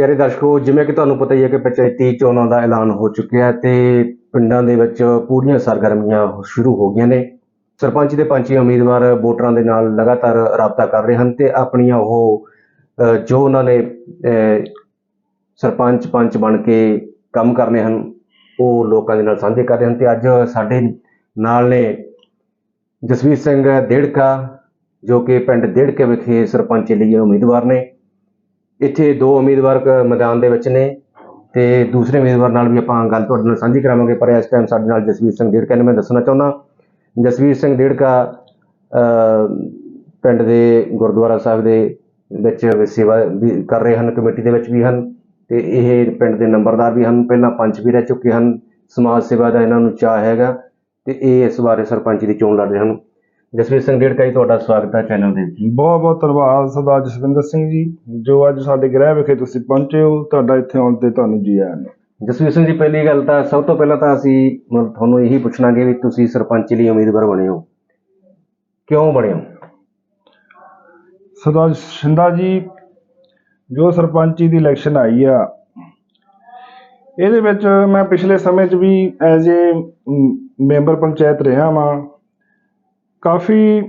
ਪਿਆਰੇ ਦਰਸ਼ਕੋ, ਜਿਵੇਂ ਕਿ ਤੁਹਾਨੂੰ ਪਤਾ ਹੀ ਹੈ ਕਿ ਪੰਚਾਇਤੀ ਚੋਣਾਂ ਦਾ ਐਲਾਨ ਹੋ ਚੁੱਕਿਆ ਹੈ ਤੇ ਪਿੰਡਾਂ ਦੇ ਵਿੱਚ ਪੂਰੀਆਂ ਸਰਗਰਮੀਆਂ ਸ਼ੁਰੂ ਹੋ ਗਈਆਂ ਨੇ। ਸਰਪੰਚ ਦੇ ਪੰਚੀ ਉਮੀਦਵਾਰ ਵੋਟਰਾਂ ਦੇ ਨਾਲ ਲਗਾਤਾਰ ਰਾਬਤਾ ਕਰ ਰਹੇ ਹਨ ਤੇ ਆਪਣੀਆਂ ਉਹ ਜੋ ਉਹਨਾਂ ਨੇ ਸਰਪੰਚ ਪੰਚ ਬਣ ਕੇ ਕੰਮ ਕਰਨੇ ਹਨ, ਉਹ ਲੋਕਾਂ ਦੇ ਨਾਲ ਸਾਂਝੇ ਕਰ ਰਹੇ ਹਨ ਤੇ ਅੱਜ ਸਾਡੇ ਨਾਲ ਨੇ ਜਸਵੀਰ ਸਿੰਘ ਦੇੜਕਾ, ਜੋ ਕਿ ਪਿੰਡ ਦੇੜਕੇ ਵਿਖੇ ਸਰਪੰਚ ਲਈ ਉਮੀਦਵਾਰ ਨੇ। ਇੱਥੇ ਦੋ ਉਮੀਦਵਾਰ ਕ- ਮੈਦਾਨ ਦੇ ਵਿੱਚ ਨੇ ਤੇ ਦੂਸਰੇ ਉਮੀਦਵਾਰ ਨਾਲ ਵੀ ਆਪਾਂ ਗੱਲ ਤੁਹਾਡੇ ਨਾਲ ਸਾਂਝੀ ਕਰਾਵਾਂਗੇ, ਪਰ ਇਸ ਟਾਈਮ ਸਾਡੇ ਨਾਲ ਜਸਵੀਰ ਸਿੰਘ ਦੇੜਕਾ ਨੇ, ਮੈਂ ਦੱਸਣਾ ਚਾਹੁੰਦਾ। ਜਸਵੀਰ ਸਿੰਘ ਦੇੜਕਾ ਪਿੰਡ ਦੇ ਗੁਰਦੁਆਰਾ ਸਾਹਿਬ ਦੇ ਵਿੱਚ ਸੇਵਾ ਵੀ ਕਰ ਰਹੇ ਹਨ, ਕਮੇਟੀ ਦੇ ਵਿੱਚ ਵੀ ਹਨ ਤੇ ਇਹ ਪਿੰਡ ਦੇ ਨੰਬਰਦਾਰ ਵੀ ਹਨ। ਪਹਿਲਾਂ ਪੰਚ ਵੀ ਰਹਿ ਚੁੱਕੇ ਹਨ। ਸਮਾਜ ਸੇਵਾ ਦਾ ਇਹਨਾਂ ਨੂੰ ਚਾਹ ਹੈਗਾ ਤੇ ਇਹ ਇਸ ਬਾਰੇ ਸਰਪੰਚ ਦੀ ਚੋਣ ਲੜ ਰਹੇ ਹਨ। ਜਸਵੀਰ ਸਿੰਘ ਦੇੜਕਾ ਜੀ ਤੁਹਾਡਾ ਸਵਾਗਤ ਹੈ ਚੈਨਲ ਦੇ ਵਿੱਚ ਬਹੁਤ ਬਹੁਤ ਧੰਨਵਾਦ ਸਰਦਾਰ ਜਸਵਿੰਦਰ ਸਿੰਘ ਜੀ ਜੋ ਅੱਜ ਸਾਡੇ ਗ੍ਰਹਿ ਵਿਖੇ ਤੁਸੀਂ ਪਹੁੰਚੇ ਹੋ ਤੁਹਾਡਾ ਇੱਥੇ ਆਉਣ ਤੇ ਤੁਹਾਨੂੰ ਜੀ ਆਇਆਂ ਨੂੰ। ਜਸਵੀਰ ਸਿੰਘ ਜੀ ਪਹਿਲੀ ਗੱਲ ਤਾਂ ਸਭ ਤੋਂ ਪਹਿਲਾਂ ਤਾਂ ਅਸੀਂ ਤੁਹਾਨੂੰ ਇਹੀ ਪੁੱਛਣਾਗੇ ਵੀ ਤੁਸੀਂ ਸਰਪੰਚ ਲਈ ਉਮੀਦਵਾਰ ਬਣੇ ਹੋ। ਕਿਉਂ ਬਣੇ ਹੋ? ਸਰਦਾਰ ਸ਼ਿੰਦਾ ਜੀ ਜੋ ਸਰਪੰਚੀ ਦੀ ਇਲੈਕਸ਼ਨ ਆਈ ਆ ਇਹਦੇ ਵਿੱਚ ਮੈਂ ਪਿਛਲੇ ਸਮੇਂ 'ਚ ਵੀ ਐਜ਼ ਏ ਮੈਂਬਰ ਪੰਚਾਇਤ ਰਿਹਾ ਵਾਂ। ਕਾਫੀ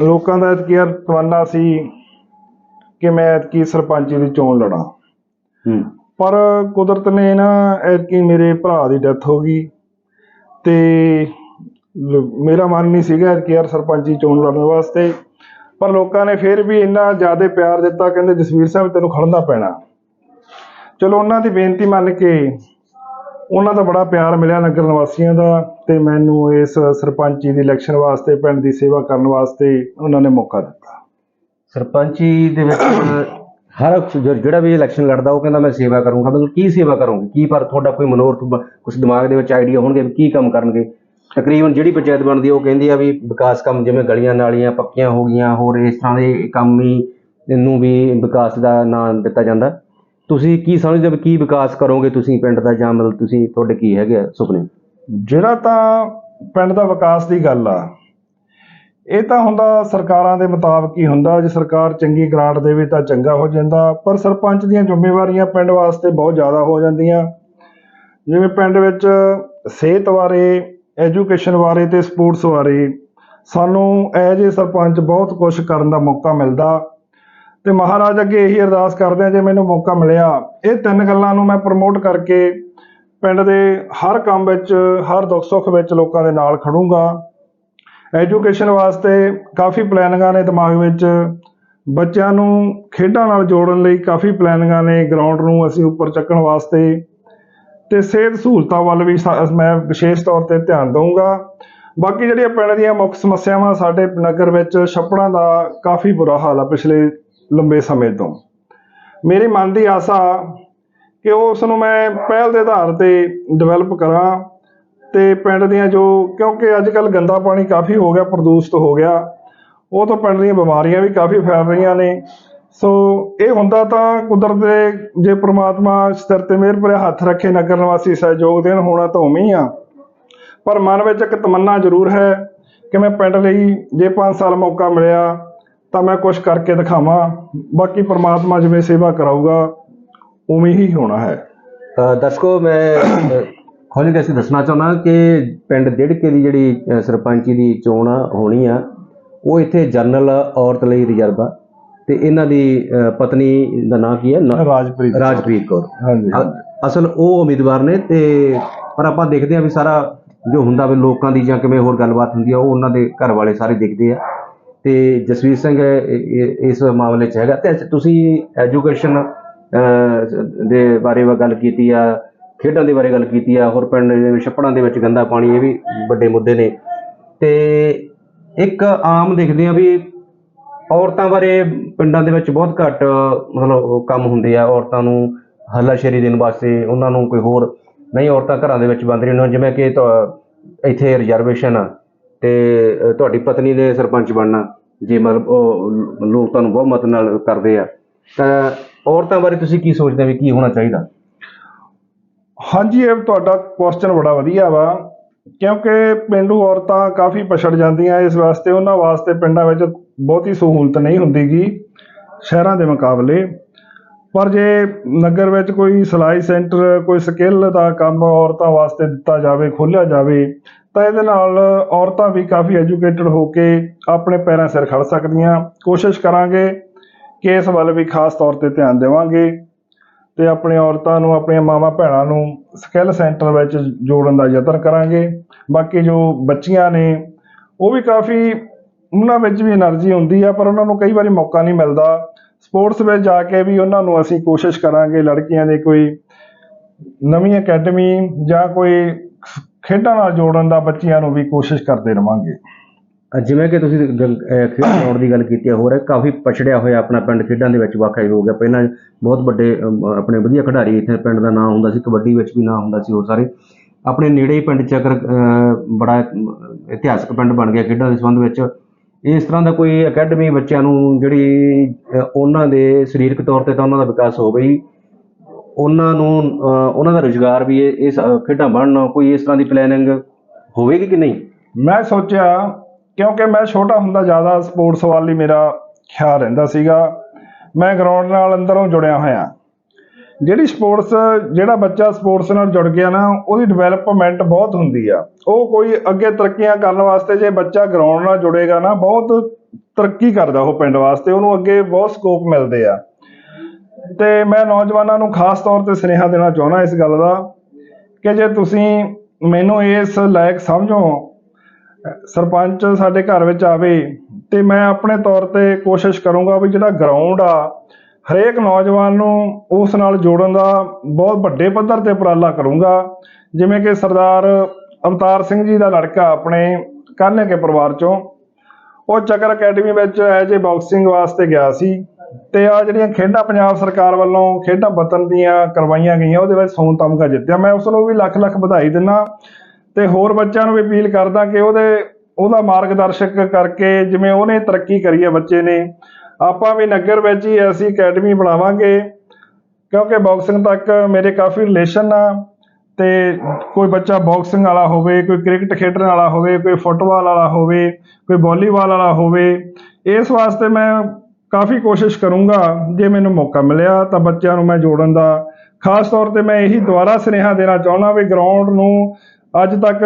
ਲੋਕਾਂ ਦਾ ਇਤਕਿਆਰ ਤਮੰਨਾ ਸੀ ਕਿ ਮੈਂ ਐਤਕੀ ਸਰਪੰਚੀ ਦੀ ਚੋਣ ਲੜਾਂ। ਹੂੰ। ਪਰ ਕੁਦਰਤ ਨੇ ਨਾ ਐਤਕੀ ਮੇਰੇ ਭਰਾ ਦੀ ਡੈਥ ਹੋ ਗਈ ਤੇ ਮੇਰਾ ਮਨ ਨਹੀਂ ਸੀਗਾ ਕਿ ਯਾਰ ਸਰਪੰਚੀ ਚੋਣ ਲੜਨ ਵਾਸਤੇ। ਪਰ ਲੋਕਾਂ ਨੇ ਫਿਰ ਵੀ ਇੰਨਾ ਜ਼ਿਆਦਾ ਪਿਆਰ ਦਿੱਤਾ ਕਹਿੰਦੇ ਜਸਵੀਰ ਸਾਹਿਬ ਤੈਨੂੰ ਖੜਨਾ ਪੈਣਾ। ਚਲੋ ਉਹਨਾਂ ਦੀ ਬੇਨਤੀ ਮੰਨ ਕੇ ਉਹਨਾਂ ਦਾ ਬੜਾ ਪਿਆਰ ਮਿਲਿਆ ਨਗਰ ਨਿਵਾਸੀਆਂ ਦਾ ਤੇ ਮੈਨੂੰ ਇਸ ਸਰਪੰਚੀ ਦੀ ਇਲੈਕਸ਼ਨ ਵਾਸਤੇ, ਪਿੰਡ ਦੀ ਸੇਵਾ ਕਰਨ ਵਾਸਤੇ ਉਹਨਾਂ ਨੇ ਮੌਕਾ ਦਿੱਤਾ। ਸਰਪੰਚੀ ਦੇ ਵਿੱਚ ਹਰ ਇੱਕ ਜੋ- ਜਿਹੜਾ ਵੀ ਇਲੈਕਸ਼ਨ ਲੜਦਾ, ਉਹ ਕਹਿੰਦਾ ਮੈਂ ਸੇਵਾ ਕਰੂੰਗਾ। ਮਤਲਬ ਕੀ ਸੇਵਾ ਕਰੋਗੇ? ਕੀ ਪਰ ਤੁਹਾਡਾ ਕੋਈ ਮਨੋਰਥ ਕੁਛ ਦਿਮਾਗ ਦੇ ਵਿੱਚ ਆਈਡੀਆ ਹੋਣਗੇ ਵੀ ਕੀ ਕੰਮ ਕਰਨਗੇ? ਤਕਰੀਬਨ ਜਿਹੜੀ ਪੰਚਾਇਤ ਬਣਦੀ ਆ, ਉਹ ਕਹਿੰਦੀ ਆ ਵੀ ਵਿਕਾਸ ਕੰਮ ਜਿਵੇਂ ਗਲੀਆਂ ਨਾਲੀਆਂ ਪੱਕੀਆਂ ਹੋ ਗਈਆਂ, ਹੋਰ ਇਸ ਤਰ੍ਹਾਂ ਦੇ ਕੰਮ ਹੀ ਨੂੰ ਵੀ ਵਿਕਾਸ ਦਾ ਨਾਂ ਦਿੱਤਾ ਜਾਂਦਾ। ਤੁਸੀਂ ਕੀ ਸਮਝਦੇ ਹੋ ਵੀ ਕੀ ਵਿਕਾਸ ਕਰੋਗੇ ਤੁਸੀਂ ਪਿੰਡ ਦਾ ਜਾਂ ਮਤਲਬ ਤੁਸੀਂ ਤੁਹਾਡੇ ਕੀ ਹੈਗੇ ਆ ਸੁਪਨੇ? ਜਿਹੜਾ ਤਾਂ ਪਿੰਡ ਦਾ ਵਿਕਾਸ ਦੀ ਗੱਲ ਆ, ਇਹ ਤਾਂ ਹੁੰਦਾ ਸਰਕਾਰਾਂ ਦੇ ਮੁਤਾਬਕ ਹੀ ਹੁੰਦਾ, ਜੇ ਸਰਕਾਰ ਚੰਗੀ ਗ੍ਰਾਂਟ ਦੇਵੇ ਤਾਂ ਚੰਗਾ ਹੋ ਜਾਂਦਾ, ਪਰ ਸਰਪੰਚ ਦੀਆਂ ਜ਼ਿੰਮੇਵਾਰੀਆਂ ਪਿੰਡ ਵਾਸਤੇ ਬਹੁਤ ਜ਼ਿਆਦਾ ਹੋ ਜਾਂਦੀਆਂ। ਜਿਵੇਂ ਪਿੰਡ ਵਿੱਚ ਸਿਹਤ ਬਾਰੇ, ਐਜੂਕੇਸ਼ਨ ਬਾਰੇ ਤੇ ਸਪੋਰਟਸ ਬਾਰੇ ਸਾਨੂੰ ਐਜ ਏ ਸਰਪੰਚ ਬਹੁਤ ਕੁਝ ਕਰਨ ਦਾ ਮੌਕਾ ਮਿਲਦਾ। ਤੇ ਮਹਾਰਾਜ ਅੱਗੇ ਇਹੀ ਅਰਦਾਸ ਕਰਦੇ ਆ, ਜੇ ਮੈਨੂੰ ਮੌਕਾ ਮਿਲਿਆ, ਇਹ ਤਿੰਨ ਗੱਲਾਂ ਨੂੰ ਮੈਂ ਪ੍ਰਮੋਟ ਕਰਕੇ ਪਿੰਡ ਦੇ ਹਰ ਕੰਮ ਵਿੱਚ, ਹਰ ਦੁੱਖ ਸੁੱਖ ਵਿੱਚ ਲੋਕਾਂ ਦੇ ਨਾਲ ਖੜੂੰਗਾ। ਐਜੂਕੇਸ਼ਨ ਵਾਸਤੇ ਕਾਫੀ ਪਲੈਨਿੰਗਾਂ ਨੇ ਦਿਮਾਗ ਵਿੱਚ। ਬੱਚਿਆਂ ਨੂੰ ਖੇਡਾਂ ਨਾਲ ਜੋੜਨ ਲਈ ਕਾਫੀ ਪਲੈਨਿੰਗਾਂ ਨੇ ਗਰਾਊਂਡ ਨੂੰ ਅਸੀਂ ਉੱਪਰ ਚੱਕਣ ਵਾਸਤੇ। ਤੇ ਸਿਹਤ ਸਹੂਲਤਾਂ ਵੱਲ ਵੀ ਸਾ- ਮੈਂ ਵਿਸ਼ੇਸ਼ ਤੌਰ ਤੇ ਧਿਆਨ ਦਊਂਗਾ। ਬਾਕੀ ਜਿਹੜੀਆਂ ਪਿੰਡ ਦੀਆਂ ਮੁੱਖ ਸਮੱਸਿਆਵਾਂ ਸਾਡੇ ਨਗਰ ਵਿੱਚ, ਛੱਪੜਾਂ ਦਾ ਕਾਫੀ ਬੁਰਾ ਹਾਲ ਆ ਪਿਛਲੇ ਲੰਬੇ ਸਮੇਂ ਤੋਂ। ਮੇਰੀ ਮਨ ਦੀ ਆਸਾ ਕਿ ਉਸ ਨੂੰ ਮੈਂ ਪਹਿਲ ਦੇ ਆਧਾਰ ਤੇ ਡਿਵੈਲਪ ਕਰਾਂ ਤੇ ਪਿੰਡ ਦੀਆਂ ਜੋ, ਕਿਉਂਕਿ ਅੱਜ ਕੱਲ ਗੰਦਾ ਪਾਣੀ ਕਾਫੀ ਹੋ ਗਿਆ, ਪ੍ਰਦੂਸ਼ਿਤ ਹੋ ਗਿਆ, ਉਹ ਤੋਂ ਪਿੰਡ ਦੀਆਂ ਬਿਮਾਰੀਆਂ ਵੀ ਕਾਫੀ ਫੈਲ ਰਹੀਆਂ ਨੇ। ਸੋ ਇਹ ਹੁੰਦਾ ਤਾਂ ਕੁਦਰਤ ਦੇ, ਜੇ ਪ੍ਰਮਾਤਮਾ ਸਿਰ ਤੇ ਮਿਹਰ ਭਰਿਆ ਹੱਥ ਰੱਖੇ, ਨਗਰ ਨਿਵਾਸੀ ਸਹਿਯੋਗ ਦੇਣ, ਹੋਣਾ ਤਾਂ ਉਵੇਂ ਹੀ ਆ। ਪਰ ਮਨ ਵਿੱਚ ਇੱਕ ਤਮੰਨਾ ਜ਼ਰੂਰ ਹੈ ਕਿ ਮੈਂ ਪਿੰਡ ਲਈ ਜੇ 5 ਸਾਲ ਮੌਕਾ ਮਿਲਿਆ ਤਾਂ ਮੈਂ ਕੁਝ ਕਰਕੇ ਦਿਖਾਵਾਂ। ਬਾਕੀ ਪ੍ਰਮਾਤਮਾ ਜਿਵੇਂ ਸੇਵਾ ਕਰਾਊਗਾ ਉਵੇਂ ਹੀ ਹੋਣਾ ਹੈ। ਦਰਸ਼ਕੋ ਮੈਂ ਖੋਲ੍ਹ ਕੇ ਅਸੀਂ ਦੱਸਣਾ ਚਾਹੁੰਦਾ ਕਿ ਪਿੰਡ ਡਿੜਕੇ ਦੀ ਜਿਹੜੀ ਸਰਪੰਚੀ ਦੀ ਚੋਣ ਹੋਣੀ ਆ ਉਹ ਇੱਥੇ ਜਨਰਲ ਔਰਤ ਲਈ ਰਿਜ਼ਰਵ ਆ ਤੇ ਇਹਨਾਂ ਦੀ ਪਤਨੀ ਦਾ ਨਾਂ ਕੀ ਹੈ? ਰਾਜਪ੍ਰੀਤ ਰਾਜਪ੍ਰੀਤ ਕੌਰ। ਹਾਂਜੀ। ਅਸਲ ਉਹ ਉਮੀਦਵਾਰ ਨੇ ਤੇ ਪਰ ਆਪਾਂ ਦੇਖਦੇ ਆ ਵੀ ਸਾਰਾ ਜੋ ਹੁੰਦਾ ਵੀ ਲੋਕਾਂ ਦੀ ਜਾਂ ਕਿਵੇਂ ਹੋਰ ਗੱਲਬਾਤ ਹੁੰਦੀ ਆ ਉਹ ਉਹਨਾਂ ਦੇ ਘਰ ਵਾਲੇ ਸਾਰੇ ਦੇਖਦੇ ਆ। ਤੇ ਜਸਵੀਰ ਸਿੰਘ ਇਸ ਮਾਮਲੇ 'ਚ ਹੈਗਾ। ਤੇ ਤੁਸੀਂ ਐਜੂਕੇਸ਼ਨ ਦੇ ਬਾਰੇ ਗੱਲ ਕੀਤੀ ਆ, ਖੇਡਾਂ ਦੇ ਬਾਰੇ ਗੱਲ ਕੀਤੀ ਆ, ਹੋਰ ਪਿੰਡ ਦੇ ਛੱਪੜਾਂ ਦੇ ਵਿੱਚ ਗੰਦਾ ਪਾਣੀ, ਇਹ ਵੀ ਵੱਡੇ ਮੁੱਦੇ ਨੇ। ਤੇ ਇੱਕ ਆਮ ਦੇਖਦੇ ਆ ਵੀ ਔਰਤਾਂ ਬਾਰੇ ਪਿੰਡਾਂ ਦੇ ਵਿੱਚ ਬਹੁਤ ਘੱਟ, ਮਤਲਬ ਕੰਮ ਹੁੰਦੇ ਆ। ਔਰਤਾਂ ਨੂੰ ਹੱਲਾਸ਼ੇਰੀ ਦੇਣ ਵਾਸਤੇ ਉਹਨਾਂ ਨੂੰ ਕੋਈ ਹੋਰ, ਨਹੀਂ, ਔਰਤਾਂ ਘਰਾਂ ਦੇ ਵਿੱਚ ਬੰਦ ਰਹੀਆਂ ਜਿਵੇਂ ਕਿ ਤੁਹਾ- ਇੱਥੇ ਰਿਜ਼ਰਵੇਸ਼ਨ ਆ। ਤੇ ਅ, ਤੁਹਾਡੀ ਪਤਨੀ ਨੇ ਸਰਪੰਚ ਬਣਨਾ ਜੇ ਮਤਲਬ ਉਹ ਲੋਕ ਤੁਹਾਨੂੰ ਬਹੁਤ ਮਤ ਨਾਲ ਕਰਦੇ ਆ। ਤਾਂ ਔਰਤਾਂ ਬਾਰੇ ਤੁਸੀਂ ਕੀ ਸੋਚਦੇ ਹੋ ਵੀ ਕੀ ਹੋਣਾ ਚਾਹੀਦਾ? ਹਾਂਜੀ ਇਹ ਤੁਹਾਡਾ ਕੁਐਸਚਨ ਬੜਾ ਵਧੀਆ ਵਾ ਕਿਉਂਕਿ ਪਿੰਡੂ ਔਰਤਾਂ ਕਾਫੀ ਪਛੜ ਜਾਂਦੀਆਂ ਇਸ ਵਾਸਤੇ ਉਹਨਾਂ ਵਾਸਤੇ ਪਿੰਡਾਂ ਵਿੱਚ ਬਹੁਤੀ ਸਹੂਲਤ ਨਹੀਂ ਹੁੰਦੀਗੀ ਸ਼ਹਿਰਾਂ ਦੇ ਮੁਕਾਬਲੇ। ਪਰ ਜੇ ਨਗਰ ਵਿੱਚ ਕੋਈ ਸਿਲਾਈ ਸੈਂਟਰ, ਕੋਈ ਸਕਿੱਲ ਦਾ ਕੰਮ ਔਰਤਾਂ ਵਾਸਤੇ ਦਿੱਤਾ ਜਾਵੇ, ਖੋਲ੍ਹਿਆ ਜਾਵੇ, ਤਾਂ ਇਹਦੇ ਨਾਲ ਔਰਤਾਂ ਵੀ ਕਾਫੀ ਐਜੂਕੇਟਡ ਹੋ ਕੇ ਆਪਣੇ ਪੈਰਾਂ ਸਿਰ ਖੜ ਸਕਦੀਆਂ। ਕੋਸ਼ਿਸ਼ ਕਰਾਂਗੇ ਕਿ ਇਸ ਵੱਲ ਵੀ ਖਾਸ ਤੌਰ ਤੇ ਧਿਆਨ ਦੇਵਾਂਗੇ ਤੇ ਆਪਣੇ ਔਰਤਾਂ ਨੂੰ, ਆਪਣੀਆਂ ਮਾਵਾਂ ਭੈਣਾਂ ਨੂੰ ਸਕਿੱਲ ਸੈਂਟਰ ਵਿੱਚ ਜੋੜਨ ਦਾ ਯਤਨ ਕਰਾਂਗੇ। ਬਾਕੀ ਜੋ ਬੱਚੀਆਂ ਨੇ, ਉਹ ਵੀ ਕਾਫੀ, ਉਹਨਾਂ ਵਿੱਚ ਵੀ એનર્ਜੀ ਹੁੰਦੀ ਆ, ਪਰ ਉਹਨਾਂ ਨੂੰ ਕਈ ਵਾਰੀ ਮੌਕਾ ਨਹੀਂ ਮਿਲਦਾ। ਸਪੋਰਟਸ ਵਿੱਚ ਜਾ ਕੇ ਵੀ ਉਹਨਾਂ ਨੂੰ ਅਸੀਂ ਕੋਸ਼ਿਸ਼ ਕਰਾਂਗੇ ਲੜਕੀਆਂ ਦੇ ਕੋਈ ਨਵੀਂ ਅਕੈਡਮੀ ਜਾਂ ਕੋਈ ਖੇਡਾਂ ਨਾਲ ਜੋੜਨ ਦਾ ਬੱਚਿਆਂ ਨੂੰ ਵੀ ਕੋਸ਼ਿਸ਼ ਕਰਦੇ ਰਵਾਂਗੇ। ਜਿਵੇਂ ਕਿ ਤੁਸੀਂ ਗੱਲ- ਅ, ਖੇਡ ਗਰਾਊਂਡ ਦੀ ਗੱਲ ਕੀਤੀ ਹੈ ਹੋਰ ਕਾਫੀ ਪਛੜਿਆ ਹੋਇਆ ਆਪਣਾ ਪਿੰਡ ਖੇਡਾਂ ਦੇ ਵਿੱਚ ਵਾਕਈ ਹੋ ਗਿਆ। ਪਹਿਲਾਂ ਬਹੁਤ ਵੱਡੇ ਆਪਣੇ ਵਧੀਆ ਖਿਡਾਰੀ ਇੱਥੇ ਪਿੰਡ ਦਾ ਨਾਂ ਹੁੰਦਾ ਸੀ ਕਬੱਡੀ ਵਿੱਚ ਵੀ ਨਾਂ ਹੁੰਦਾ ਸੀ ਹੋਰ ਸਾਰੇ। ਆਪਣੇ ਨੇੜੇ ਹੀ ਪਿੰਡ ਚੱਕਰ ਅ, ਬੜਾ ਇਤਿਹਾਸਕ ਪਿੰਡ ਬਣ ਗਿਆ ਖੇਡਾਂ ਦੇ ਸੰਬੰਧ ਵਿੱਚ। ਇਸ ਤਰ੍ਹਾਂ ਦਾ ਕੋਈ ਅਕੈਡਮੀ ਬੱਚਿਆਂ ਨੂੰ ਜਿਹੜੀ ਅ, ਉਹਨਾਂ ਦੇ ਸਰੀਰਕ ਤੌਰ ਤੇ ਤਾਂ ਉਹਨਾਂ ਦਾ ਵਿਕਾਸ ਹੋ ਗਈ ਉਹਨਾਂ ਨੂੰ ਅ, ਉਹਨਾਂ ਦਾ ਰੁਜ਼ਗਾਰ ਵੀ ਇਹ ਇਸ ਅ, ਖੇਡਾਂ ਬਣਨ ਕੋਈ ਇਸ ਤਰ੍ਹਾਂ ਦੀ ਪਲੈਨਿੰਗ ਹੋਵੇਗੀ ਕਿ ਨਹੀਂ? ਮੈਂ ਸੋਚਿਆ ਕਿਉਂਕਿ ਮੈਂ ਛੋਟਾ ਹੁੰਦਾ ਜ਼ਿਆਦਾ ਸਪੋਰਟਸ ਵੱਲ ਹੀ ਮੇਰਾ ਖਿਆਲ ਰਹਿੰਦਾ ਸੀਗਾ ਮੈਂ ਗਰਾਊਂਡ ਨਾਲ ਅੰਦਰੋਂ ਜੁੜਿਆ ਹੋਇਆ। ਜਿਹੜੀ ਸਪੋਰਟਸ ਜਿਹੜਾ ਬੱਚਾ ਸਪੋਰਟਸ ਨਾਲ ਜੁੜ ਗਿਆ ਨਾ, ਉਹਦੀ ਡਿਵੈਲਪਮੈਂਟ ਬਹੁਤ ਹੁੰਦੀ ਆ। ਉਹ ਕੋਈ ਅੱਗੇ ਤਰੱਕੀਆਂ ਕਰਨ ਵਾਸਤੇ ਜੇ ਬੱਚਾ ਗਰਾਊਂਡ ਨਾਲ ਜੁੜੇਗਾ ਨਾ, ਬਹੁਤ ਤਰੱਕੀ ਕਰਦਾ ਉਹ ਪਿੰਡ ਵਾਸਤੇ, ਉਹਨੂੰ ਅੱਗੇ ਬਹੁਤ ਸਕੋਪ ਮਿਲਦੇ ਆ। ਤੇ ਮੈਂ ਨੌਜਵਾਨਾਂ ਨੂੰ ਖਾਸ ਤੌਰ ਤੇ ਸੁਨੇਹਾ ਦੇਣਾ ਚਾਹੁੰਦਾ ਇਸ ਗੱਲ ਦਾ, ਕਿ ਜੇ ਤੁਸੀਂ ਮੈਨੂੰ ਇਸ ਲਾਇਕ ਸਮਝੋ, ਸਰਪੰਚ ਸਾਡੇ ਘਰ ਵਿੱਚ ਆਵੇ, ਤੇ ਮੈਂ ਆਪਣੇ ਤੌਰ ਤੇ ਕੋਸ਼ਿਸ਼ ਕਰੂੰਗਾ ਵੀ ਜਿਹੜਾ ਗਰਾਊਂਡ ਆ ਹਰੇਕ ਨੌਜਵਾਨ ਨੂੰ ਉਸ ਨਾਲ ਜੋੜਨ ਦਾ ਬਹੁਤ ਵੱਡੇ ਪੱਧਰ ਤੇ ਉਪਰਾਲਾ ਕਰੂੰਗਾ। ਜਿਵੇਂ ਕਿ ਸਰਦਾਰ ਅਵਤਾਰ ਸਿੰਘ ਜੀ ਦਾ ਲੜਕਾ ਆਪਣੇ ਕਾਨੇ ਕੇ ਪਰਿਵਾਰ ਚੋਂ। ਉਹ ਚੱਕਰ ਅਕੈਡਮੀ ਵਿੱਚ ਐਜ ਏ ਬਾਕਸਿੰਗ ਵਾਸਤੇ ਗਿਆ ਸੀ ਤੇ ਆ ਜਿਹੜੀਆਂ ਖੇਡਾਂ ਪੰਜਾਬ ਸਰਕਾਰ ਵੱਲੋਂ ਖੇਡਾਂ ਵਤਨ ਦੀਆਂ ਕਰਵਾਈਆਂ ਗਈਆਂ, ਉਹਦੇ ਵਿੱਚ ਸੋਨ ਤਮਗਾ ਜਿੱਤਿਆ। ਮੈਂ ਉਸ ਨੂੰ ਵੀ ਲੱਖ ਲੱਖ ਵਧਾਈ ਦਿੰਦਾ ਤੇ ਹੋਰ ਬੱਚਿਆਂ ਨੂੰ ਵੀ ਅਪੀਲ ਕਰਦਾ ਕਿ ਉਹਦੇ, ਉਹਦਾ ਮਾਰਗਦਰਸ਼ਕ ਕਰਕੇ ਜਿਵੇਂ ਉਹਨੇ ਤਰੱਕੀ ਕਰੀ ਹੈ ਬੱਚੇ ਨੇ ਆਪਾਂ ਵੀ ਨਗਰ ਵਿੱਚ ਹੀ ਐਸੀ ਅਕੈਡਮੀ ਬਣਾਵਾਂਗੇ, ਕਿਉਂਕਿ ਬਾਕਸਿੰਗ ਤੱਕ ਮੇਰੇ ਕਾਫੀ ਰਿਲੇਸ਼ਨ ਆ ਤੇ ਕੋਈ ਬੱਚਾ ਬਾਕਸਿੰਗ ਵਾਲਾ ਹੋਵੇ, ਕੋਈ ਕ੍ਰਿਕਟ ਖੇਡਣ ਵਾਲਾ ਹੋਵੇ, ਕੋਈ ਫੁੱਟਬਾਲ ਵਾਲਾ ਹੋਵੇ, ਕੋਈ ਵਾਲੀਬਾਲ ਵਾਲਾ ਹੋਵੇ, ਇਸ ਵਾਸਤੇ ਮੈਂ ਕਾਫੀ ਕੋਸ਼ਿਸ਼ ਕਰੂੰਗਾ, ਜੇ ਮੈਨੂੰ ਮੌਕਾ ਮਿਲਿਆ ਤਾਂ ਬੱਚਿਆਂ ਨੂੰ ਮੈਂ ਜੋੜਨ ਦਾ। ਖਾਸ ਤੌਰ ਤੇ ਮੈਂ ਇਹੀ ਦੁਬਾਰਾ ਸੁਨੇਹਾ ਦੇਣਾ ਚਾਹੁੰਦਾ ਵੀ ਗਰਾਊਂਡ ਨੂੰ ਅੱਜ ਤੱਕ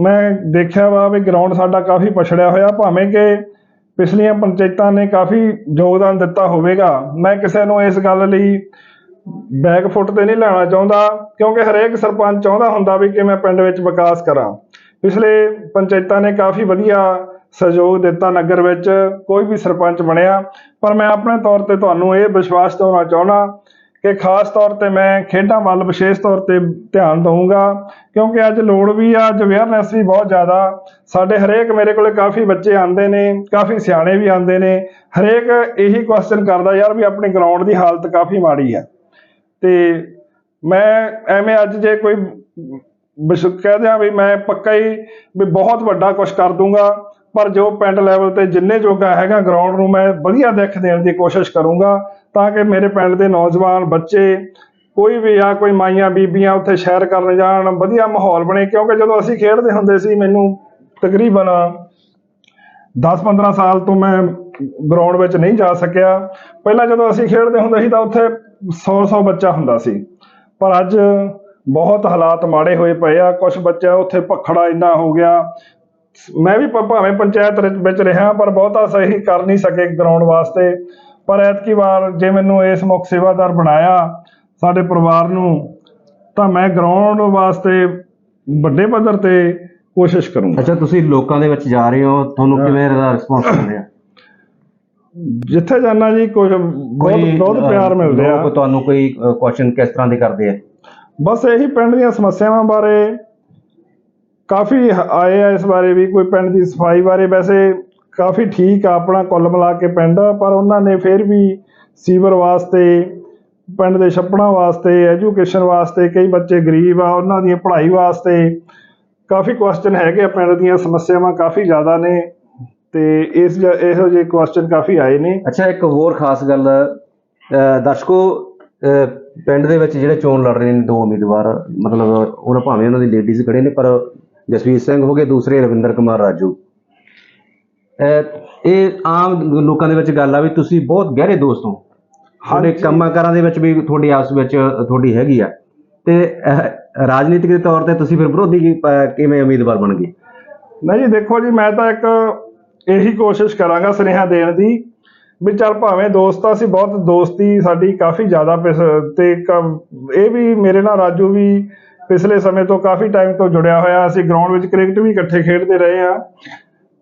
ਮੈਂ ਦੇਖਿਆ ਵਾ ਵੀ ਗਰਾਊਂਡ ਸਾਡਾ ਕਾਫੀ ਪਛੜਿਆ ਹੋਇਆ, ਭਾਵੇਂ ਕਿ ਪਿਛਲੀਆਂ ਪੰਚਾਇਤਾਂ ਨੇ ਕਾਫੀ ਯੋਗਦਾਨ ਦਿੱਤਾ ਹੋਵੇਗਾ। ਮੈਂ ਕਿਸੇ ਨੂੰ ਇਸ ਗੱਲ ਲਈ ਬੈਕ ਫੁੱਟ ਤੇ ਨਹੀਂ ਲੈਣਾ ਚਾਹੁੰਦਾ, ਕਿਉਂਕਿ ਹਰੇਕ ਸਰਪੰਚ ਚਾਹੁੰਦਾ ਹੁੰਦਾ ਵੀ ਕਿ ਮੈਂ ਪਿੰਡ ਵਿੱਚ ਵਿਕਾਸ ਕਰਾਂ। ਪਿਛਲੇ ਪੰਚਾਇਤਾਂ ਨੇ ਕਾਫੀ ਵਧੀਆ ਸਹਿਯੋਗ ਦਿੱਤਾ ਨਗਰ ਵਿੱਚ, ਕੋਈ ਵੀ ਸਰਪੰਚ ਬਣਿਆ। ਪਰ ਮੈਂ ਆਪਣੇ ਤੌਰ ਤੇ ਤੁਹਾਨੂੰ ਇਹ ਵਿਸ਼ਵਾਸ ਦਿਵਾਉਣਾ ਚਾਹੁੰਦਾ ਕਿ ਖਾਸ ਤੌਰ ਤੇ ਮੈਂ ਖੇਡਾਂ ਵੱਲ ਵਿਸ਼ੇਸ਼ ਤੌਰ ਤੇ ਧਿਆਨ ਦਊਂਗਾ, ਕਿਉਂਕਿ ਅੱਜ ਲੋੜ ਵੀ ਆ, ਅੱਜ ਅਵੇਅਰਨੈਸ ਵੀ ਬਹੁਤ ਜ਼ਿਆਦਾ। ਸਾਡੇ ਹਰੇਕ ਮੇਰੇ ਕੋਲੇ ਕਾਫੀ ਬੱਚੇ ਆਉਂਦੇ ਨੇ, ਕਾਫੀ ਸਿਆਣੇ ਵੀ ਆਉਂਦੇ ਨੇ। ਹਰੇਕ ਇਹੀ ਕੁਐਸਚਨ ਕਰਦਾ, ਯਾਰ ਵੀ ਆਪਣੀ ਗਰਾਊਂਡ ਦੀ ਹਾਲਤ ਕਾਫੀ ਮਾੜੀ ਆ। ਤੇ ਮੈਂ ਐਵੇਂ ਅੱਜ ਜੇ ਕੋਈ ਵਿਸ਼ ਕਹਿ ਦਿਆਂ ਵੀ ਮੈਂ ਪੱਕਾ ਹੀ ਵੀ ਬਹੁਤ ਵੱਡਾ ਕੁਝ ਕਰ ਦੂੰਗਾ ਪਰ ਜੋ ਪਿੰਡ ਲੈਵਲ ਤੇ ਜਿੰਨੇ ਜੋਗਾ ਹੈਗਾ ਗਰਾਊਂਡ ਨੂੰ ਮੈਂ ਵਧੀਆ ਦਿੱਖ ਦੇਣ ਦੀ ਕੋਸ਼ਿਸ਼ ਕਰੂੰਗਾ। ਤਾਂ ਕਿ ਮੇਰੇ ਪਿੰਡ ਦੇ ਨੌਜਵਾਨ ਬੱਚੇ ਕੋਈ ਵੀ ਆ, ਕੋਈ ਮਾਈਆਂ ਬੀਬੀਆਂ ਉੱਥੇ ਸ਼ਹਿਰ ਕਰਨ ਜਾਣ, ਵਧੀਆ ਮਾਹੌਲ ਬਣੇ। ਕਿਉਂਕਿ ਜਦੋਂ ਅਸੀਂ ਖੇਡਦੇ ਹੁੰਦੇ ਸੀ, ਮੈਨੂੰ ਤਕਰੀਬਨ 10-15 ਸਾਲ ਤੋਂ ਮੈਂ ਗਰਾਊਂਡ ਵਿੱਚ ਨਹੀਂ ਜਾ ਸਕਿਆ। ਪਹਿਲਾਂ ਜਦੋਂ ਅਸੀਂ ਖੇਡਦੇ ਹੁੰਦੇ ਸੀ ਤਾਂ ਉੱਥੇ 100-100 ਬੱਚਾ ਹੁੰਦਾ ਸੀ। ਪਰ ਅੱਜ ਬਹੁਤ ਹਾਲਾਤ ਮਾੜੇ ਹੋਏ ਪਏ ਆ। ਕੁਝ ਬੱਚਾ ਉੱਥੇ ਭਖੜਾ ਇੰਨਾ ਹੋ ਗਿਆ। ਮੈਂ ਵੀ ਭਾਵੇਂ ਪੰਚਾਇਤ ਵਿੱਚ ਰਿਹਾ, ਪਰ ਬਹੁਤਾ ਸਹੀ ਕਰ ਨਹੀਂ ਸਕੇ ਗਰਾਊਂਡ ਵਾਸਤੇ। ਪਰ ਐਤਕੀ ਵਾਰ ਜੇ ਮੈਨੂੰ ਇਸ ਮੁੱਖ ਸੇਵਾਦਾਰ ਬਣਾਇਆ ਸਾਡੇ ਪਰਿਵਾਰ ਨੂੰ ਤਾਂ ਮੈਂ ਗਰਾਊਂਡ ਵਾਸਤੇ ਵੱਡੇ ਪੱਧਰ ਤੇ ਕੋਸ਼ਿਸ਼ ਕਰੂੰਗਾ। ਅੱਛਾ ਤੁਸੀਂ ਲੋਕਾਂ ਦੇ ਵਿੱਚ ਜਾ ਰਹੇ ਹੋ ਤੁਹਾਨੂੰ ਕਿਵੇਂ ਦਾ ਰਿਸਪੌਂਸ ਮਿਲ ਰਿਹਾ? ਜਿੱਥੇ ਜਾਣਾ ਜੀ ਕੁਝ ਬਹੁਤ ਬਹੁਤ ਪਿਆਰ ਮਿਲਦੇ ਆ। ਲੋਕ ਤੁਹਾਨੂੰ ਕੋਈ ਕੁਐਸਚਨ ਕਿਸ ਤਰ੍ਹਾਂ ਦੇ ਕਰਦੇ ਆ? ਬਸ ਇਹੀ ਪਿੰਡ ਦੀਆਂ ਸਮੱਸਿਆਵਾਂ ਬਾਰੇ ਕਾਫੀ ਆਏ ਆ ਇਸ ਬਾਰੇ ਵੀ ਕੋਈ ਪਿੰਡ ਦੀ ਸਫ਼ਾਈ ਬਾਰੇ ਵੈਸੇ ਕਾਫੀ ਠੀਕ ਆ, ਆਪਣਾ ਕੁੱਲ ਮਿਲਾ ਕੇ ਪਿੰਡ, ਪਰ ਉਹਨਾਂ ਨੇ ਫਿਰ ਵੀ ਸੀਵਰ ਵਾਸਤੇ, ਪਿੰਡ ਦੇ ਛੱਪੜਾਂ ਵਾਸਤੇ, ਐਜੂਕੇਸ਼ਨ ਵਾਸਤੇ, ਕਈ ਬੱਚੇ ਗਰੀਬ ਆ, ਉਹਨਾਂ ਦੀ ਪੜ੍ਹਾਈ ਵਾਸਤੇ ਕਾਫੀ ਕੁਐਸਚਨ ਹੈਗੇ ਆ, ਪਿੰਡ ਦੀਆਂ ਸਮੱਸਿਆਵਾਂ ਕਾਫੀ ਜ਼ਿਆਦਾ ਨੇ ਤੇ ਇਸ ਜ- ਇਹੋ ਜਿਹੇ ਕੁਐਸਚਨ ਕਾਫੀ ਆਏ ਨੇ। ਅੱਛਾ, ਇੱਕ ਹੋਰ ਖਾਸ ਗੱਲ ਦਰਸ਼ਕੋ ਪਿੰਡ ਦੇ ਵਿੱਚ ਜਿਹੜੇ ਚੋਣ ਲੜ ਰਹੇ ਨੇ, ਦੋ ਉਮੀਦਵਾਰ, ਮਤਲਬ ਉਹਨਾਂ ਭਾਵੇਂ ਉਹਨਾਂ ਦੀ ਲੇਡੀਜ਼ ਖੜੇ ਨੇ, ਪਰ ਜਸਵੀਰ ਸਿੰਘ ਹੋ ਗਏ, ਦੂਸਰੇ ਰਵਿੰਦਰ ਕੁਮਾਰ ਰਾਜੂ। ਇਹ ਆਮ ਲੋਕਾਂ ਦੇ ਵਿੱਚ ਗੱਲ ਆ ਵੀ ਤੁਸੀਂ ਬਹੁਤ ਗਹਿਰੇ ਦੋਸਤ ਹੋ। ਤੁਹਾਡੇ। ਕੰਮਾਂ ਕਾਰਾਂ ਦੇ ਵਿੱਚ ਵੀ ਤੁਹਾਡੀ ਆਪਸ ਵਿੱਚ ਤੁਹਾਡੀ ਹੈਗੀ ਆ। ਤੇ ਰਾਜਨੀਤਿਕ ਦੇ ਤੌਰ ਤੇ ਤੁਸੀਂ ਫਿਰ ਵਿਰੋਧੀ ਕਿਵੇਂ ਉਮੀਦਵਾਰ ਬਣ ਗਏ? ਨਹੀਂ ਜੀ ਦੇਖੋ ਜੀ ਮੈਂ ਤਾਂ ਇੱਕ ਇਹੀ ਕੋਸ਼ਿਸ਼ ਕਰਾਂਗਾ ਸੁਨੇਹਾ ਦੇਣ ਦੀ ਵੀ ਚੱਲ ਭਾਵੇਂ ਦੋਸਤ ਅਸੀਂ ਬਹੁਤ ਦੋਸਤੀ ਸਾਡੀ ਕਾਫੀ ਜ਼ਿਆਦਾ ਤੇ ਇਹ ਵੀ ਮੇਰੇ ਨਾਲ ਰਾਜੂ ਵੀ ਪਿਛਲੇ ਸਮੇਂ ਤੋਂ ਕਾਫੀ ਟਾਈਮ ਤੋਂ ਜੁੜਿਆ ਹੋਇਆ ਅਸੀਂ ਗਰਾਊਂਡ ਵਿੱਚ ਕ੍ਰਿਕਟ ਵੀ ਇਕੱਠੇ ਖੇਡਦੇ ਰਹੇ ਆ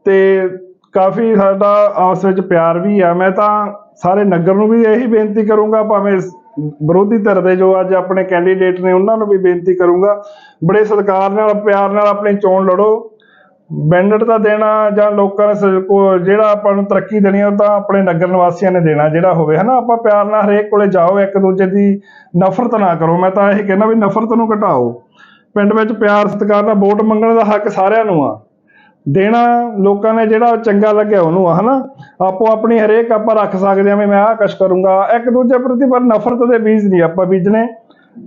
ਤੇ ਕਾਫੀ ਸਾਡਾ ਆਪਸ ਵਿੱਚ ਪਿਆਰ ਵੀ ਆ। ਮੈਂ ਤਾਂ ਸਾਰੇ ਨਗਰ ਨੂੰ ਵੀ ਇਹੀ ਬੇਨਤੀ ਕਰੂੰਗਾ, ਭਾਵੇਂ ਵਿਰੋਧੀ ਧਿਰ ਦੇ ਜੋ ਅੱਜ ਆਪਣੇ ਕੈਂਡੀਡੇਟ ਨੇ, ਉਹਨਾਂ ਨੂੰ ਵੀ ਬੇਨਤੀ ਕਰੂੰਗਾ, ਬੜੇ ਸਤਿਕਾਰ ਨਾਲ, ਪਿਆਰ ਨਾਲ ਆਪਣੀ ਚੋਣ ਲੜੋ। ਬੈਂਡਟ ਤਾਂ ਦੇਣਾ ਜਾਂ ਲੋਕਾਂ ਨੇ ਸ- ਜਿਹੜਾ ਆਪਾਂ ਨੂੰ ਤਰੱਕੀ ਦੇਣੀ ਉਹ ਤਾਂ ਆਪਣੇ ਨਗਰ ਨਿਵਾਸੀਆਂ ਨੇ ਦੇਣਾ, ਜਿਹੜਾ ਹੋਵੇ। ਹਨਾ, ਆਪਾਂ ਪਿਆਰ ਨਾਲ ਹਰੇਕ ਕੋਲੇ ਜਾਓ, ਇੱਕ ਦੂਜੇ ਦੀ ਨਫ਼ਰਤ ਨਾ ਕਰੋ। ਮੈਂ ਤਾਂ ਇਹ ਕਹਿੰਦਾ ਵੀ ਨਫ਼ਰਤ ਨੂੰ ਘਟਾਓ। ਪਿੰਡ ਵਿੱਚ ਪਿਆਰ, ਸਤਿਕਾਰ ਨਾਲ ਵੋਟ ਮੰਗਣ ਦਾ ਹੱਕ ਸਾਰਿਆਂ ਨੂੰ ਆ। ਦੇਣਾ ਲੋਕਾਂ ਨੇ ਜਿਹੜਾ ਚੰਗਾ ਲੱਗਿਆ ਉਹਨੂੰ ਆ, ਹਨਾ? ਆਪੋ ਆਪਣੀ ਹਰੇਕ ਆਪਾਂ ਰੱਖ ਸਕਦੇ ਆ ਮੈਂ ਆਹ ਕੁਛ ਕਰੂੰਗਾ। ਇੱਕ ਦੂਜੇ ਪ੍ਰਤੀ ਪਰ ਨਫ਼ਰਤ ਦੇ ਬੀਜ ਨਹੀਂ ਆਪਾਂ ਬੀਜਣੇ।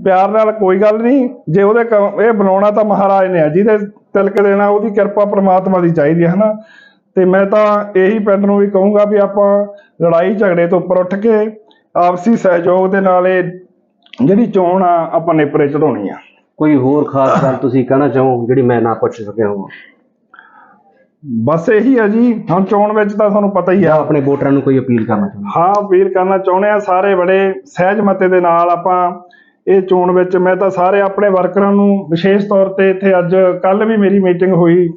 ਪਿਆਰ ਨਾਲ ਕੋਈ ਗੱਲ ਨਹੀਂ। ਜੇ ਉਹਦੇ ਇਹ ਬਣਾਉਣਾ ਤਾਂ ਮਹਾਰਾਜ ਨੇ ਆ, ਜਿਹਦੇ ਤਿਲਕ ਦੇਣਾ ਉਹਦੀ ਕਿਰਪਾ ਪ੍ਰਮਾਤਮਾ ਦੀ ਚਾਹੀਦੀ ਹੈ ਹਨਾ? ਤੇ ਮੈਂ ਤਾਂ ਇਹੀ ਪਿੰਡ ਨੂੰ ਵੀ ਕਹੂੰਗਾ ਵੀ ਆਪਾਂ ਲੜਾਈ ਝਗੜੇ ਤੋਂ ਉੱਪਰ ਉੱਠ ਕੇ ਆਪਸੀ ਸਹਿਯੋਗ ਦੇ ਨਾਲ ਇਹ ਜਿਹੜੀ ਚੋਣ ਆ, ਆਪਾਂ ਨੇਪਰੇ ਚੜਾਉਣੀ ਆ। ਕੋਈ ਹੋਰ ਖਾਸ ਗੱਲ ਤੁਸੀਂ ਕਹਿਣਾ ਚਾਹੋ ਜਿਹੜੀ ਮੈਂ ਨਾ ਪੁੱਛ ਸਕਿਆ ਹਾਂ ਬਸ ਇਹੀ ਆ ਜੀ। ਹੁਣ ਚੋਣ ਵਿੱਚ ਤਾਂ ਤੁਹਾਨੂੰ ਪਤਾ ਹੀ ਆ। ਆਪਣੇ ਵੋਟਰਾਂ ਨੂੰ ਕੋਈ ਅਪੀਲ ਕਰਨਾ ਚਾਹੁੰਦੇ? ਹਾਂ ਅਪੀਲ ਕਰਨਾ ਚਾਹੁੰਦੇ ਆ। ਸਾਰੇ ਬੜੇ ਸਹਿਜ ਮਤੇ ਦੇ ਨਾਲ ਆਪਾਂ ਇਹ ਚੋਣ ਵਿੱਚ ਮੈਂ ਤਾਂ ਸਾਰੇ ਆਪਣੇ ਵਰਕਰਾਂ ਨੂੰ ਵਿਸ਼ੇਸ਼ ਤੌਰ ਤੇ ਇੱਥੇ ਅੱਜ ਕੱਲ ਵੀ ਮੇਰੀ ਮੀਟਿੰਗ ਹੋਈ।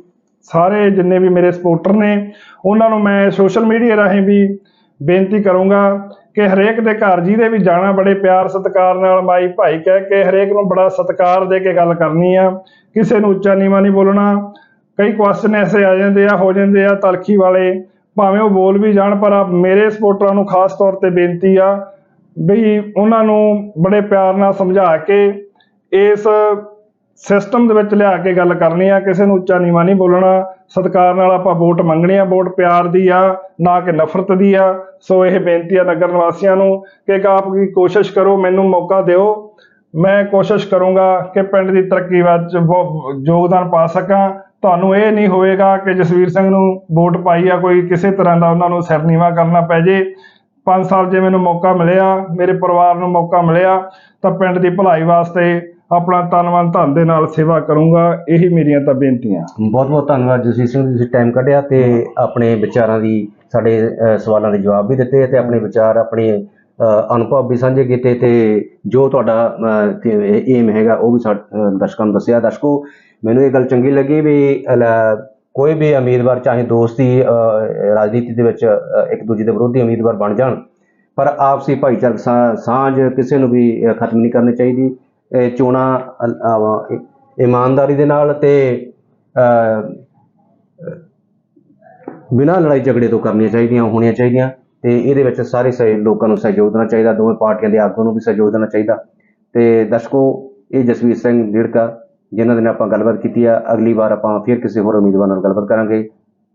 ਸਾਰੇ ਜਿੰਨੇ ਵੀ ਮੇਰੇ ਸਪੋਰਟਰ ਨੇ ਉਹਨਾਂ ਨੂੰ ਮੈਂ ਸੋਸ਼ਲ ਮੀਡੀਆ ਰਾਹੀਂ ਵੀ ਬੇਨਤੀ ਕਰੂੰਗਾ ਕਿ ਹਰੇਕ ਦੇ ਘਰ ਜਿਹਦੇ ਵੀ ਜਾਣਾ ਬੜੇ ਪਿਆਰ ਸਤਿਕਾਰ ਨਾਲ ਮਾਈ ਭਾਈ ਕਹਿ ਕੇ ਹਰੇਕ ਨੂੰ ਬੜਾ ਸਤਿਕਾਰ ਦੇ ਕੇ ਗੱਲ ਕਰਨੀ ਆ। ਕਿਸੇ ਨੂੰ ਉੱਚਾ ਨੀਵਾਂ ਨਹੀਂ ਬੋਲਣਾ। ਕਈ ਕੁਐਸਚਨ ਐਸੇ ਆ ਜਾਂਦੇ ਆ, ਹੋ ਜਾਂਦੇ ਆ ਤਲਖੀ ਵਾਲੇ। ਭਾਵੇਂ ਉਹ ਬੋਲ ਵੀ ਜਾਣ, ਪਰ ਆ ਮੇਰੇ ਸਪੋਰਟਰਾਂ ਨੂੰ ਖਾਸ ਤੌਰ ਤੇ ਬੇਨਤੀ ਆ ਵੀ ਉਹਨਾਂ ਨੂੰ ਬੜੇ ਪਿਆਰ ਨਾਲ ਸਮਝਾ ਕੇ ਇਸ ਸਿਸਟਮ ਦੇ ਵਿੱਚ ਲਿਆ ਕੇ ਗੱਲ ਕਰਨੀ ਆ। ਕਿਸੇ ਨੂੰ ਉੱਚਾ ਨੀਵਾਂ ਨਹੀਂ ਬੋਲਣਾ। ਸਤਿਕਾਰ ਨਾਲ ਆਪਾਂ ਵੋਟ ਮੰਗਣੀ ਆ। ਵੋਟ ਪਿਆਰ ਦੀ ਆ, ਨਾ ਕਿ ਨਫ਼ਰਤ ਦੀ ਆ। ਸੋ ਇਹ ਬੇਨਤੀ ਆ ਨਗਰ ਨਿਵਾਸੀਆਂ ਨੂੰ ਕਿ ਆਪ ਕੀ ਕੋਸ਼ਿਸ਼ ਕਰੋ, ਮੈਨੂੰ ਮੌਕਾ ਦਿਓ। ਮੈਂ ਕੋਸ਼ਿਸ਼ ਕਰੂੰਗਾ ਕਿ ਪਿੰਡ ਦੀ ਤਰੱਕੀ ਵਿੱਚ ਬਹੁ- ਯੋਗਦਾਨ ਪਾ ਸਕਾਂ। ਤੁਹਾਨੂੰ ਇਹ ਨਹੀਂ ਹੋਏਗਾ ਕਿ ਜਸਵੀਰ ਸਿੰਘ ਨੂੰ ਵੋਟ ਪਾਈ ਆ ਕੋਈ ਕਿਸੇ ਤਰ੍ਹਾਂ ਦਾ ਉਹਨਾਂ ਨੂੰ ਸਰਨੀਵਾ ਕਰਨਾ ਪੈ ਜੇ। 5 ਸਾਲ ਜੇ ਮੈਨੂੰ ਮੌਕਾ ਮਿਲਿਆ ਮੇਰੇ ਪਰਿਵਾਰ ਨੂੰ ਮੌਕਾ ਮਿਲਿਆ ਤਾਂ ਪਿੰਡ ਦੀ ਭਲਾਈ ਵਾਸਤੇ ਆਪਣਾ ਤਨ ਮਨ ਧਨ ਦੇ ਨਾਲ ਸੇਵਾ ਕਰੂੰਗਾ ਇਹੀ ਮੇਰੀਆਂ ਤਾਂ ਬੇਨਤੀਆਂ। ਬਹੁਤ ਬਹੁਤ ਧੰਨਵਾਦ ਜਸਵੀਰ ਸਿੰਘ ਜੀ, ਤੁਸੀਂ ਟਾਈਮ ਕੱਢਿਆ ਤੇ ਆਪਣੇ ਵਿਚਾਰਾਂ ਦੀ ਸਾਡੇ ਸਵਾਲਾਂ ਦੇ ਜਵਾਬ ਵੀ ਦਿੱਤੇ ਤੇ ਆਪਣੇ ਵਿਚਾਰ ਆਪਣੇ ਅਨੁਭਵ ਵੀ ਸਾਂਝੇ ਕੀਤੇ ਤੇ ਜੋ ਤੁਹਾਡਾ ਏਮ ਹੈਗਾ ਉਹ ਵੀ ਸਾ- ਦਰਸ਼ਕਾਂ ਨੂੰ ਦੱਸਿਆ। ਦਰਸ਼ਕੋ, ਮੈਨੂੰ ਇਹ ਗੱਲ ਚੰਗੀ ਲੱਗੀ ਵੀ ਕੋਈ ਵੀ ਉਮੀਦਵਾਰ, ਚਾਹੇ ਦੋਸਤੀ ਰਾਜਨੀਤੀ ਦੇ ਵਿੱਚ ਇੱਕ ਦੂਜੇ ਦੇ ਵਿਰੋਧੀ ਉਮੀਦਵਾਰ ਬਣ ਜਾਣ, ਪਰ ਆਪਸੀ ਭਾਈਚਾਰਕ ਸਾ- ਸਾਂਝ ਕਿਸੇ ਨੂੰ ਵੀ ਖਤਮ ਨਹੀਂ ਕਰਨੀ ਚਾਹੀਦੀ। ਇਹ ਚੋਣਾਂ ਇਮਾਨਦਾਰੀ ਦੇ ਨਾਲ ਤੇ ਬਿਨਾਂ ਲੜਾਈ ਝਗੜੇ ਤੋਂ ਕਰਨੀਆਂ ਚਾਹੀਦੀਆਂ, ਹੋਣੀਆਂ ਚਾਹੀਦੀਆਂ। ਤੇ ਇਹਦੇ ਵਿੱਚ ਸਾਰੇ ਸਹਿ ਲੋਕਾਂ ਨੂੰ ਸਹਿਯੋਗ ਦੇਣਾ ਚਾਹੀਦਾ ਦੋਵੇਂ ਪਾਰਟੀਆਂ ਦੇ ਆਗੂਆਂ ਨੂੰ ਵੀ ਸਹਿਯੋਗ ਦੇਣਾ ਚਾਹੀਦਾ। ਤੇ ਦਰਸ਼ਕੋ ਇਹ ਜਸਵੀਰ ਸਿੰਘ ਡਿੜਕਾ ਜਿਨ੍ਹਾਂ ਦੇ ਨਾਲ ਆਪਾਂ ਗੱਲਬਾਤ ਕੀਤੀ ਆ ਅਗਲੀ ਵਾਰ ਆਪਾਂ ਫਿਰ ਕਿਸੇ ਹੋਰ ਉਮੀਦਵਾਰ ਨਾਲ ਗੱਲਬਾਤ ਕਰਾਂਗੇ।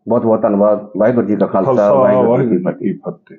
ਬਹੁਤ ਬਹੁਤ ਧੰਨਵਾਦ ਵਾਹਿਗੁਰੂ ਜੀ ਕਾ ਖਾਲਸਾ ਵਾਹਿਗੁਰੂ ਜੀ ਕੀ ਫਤਿਹ।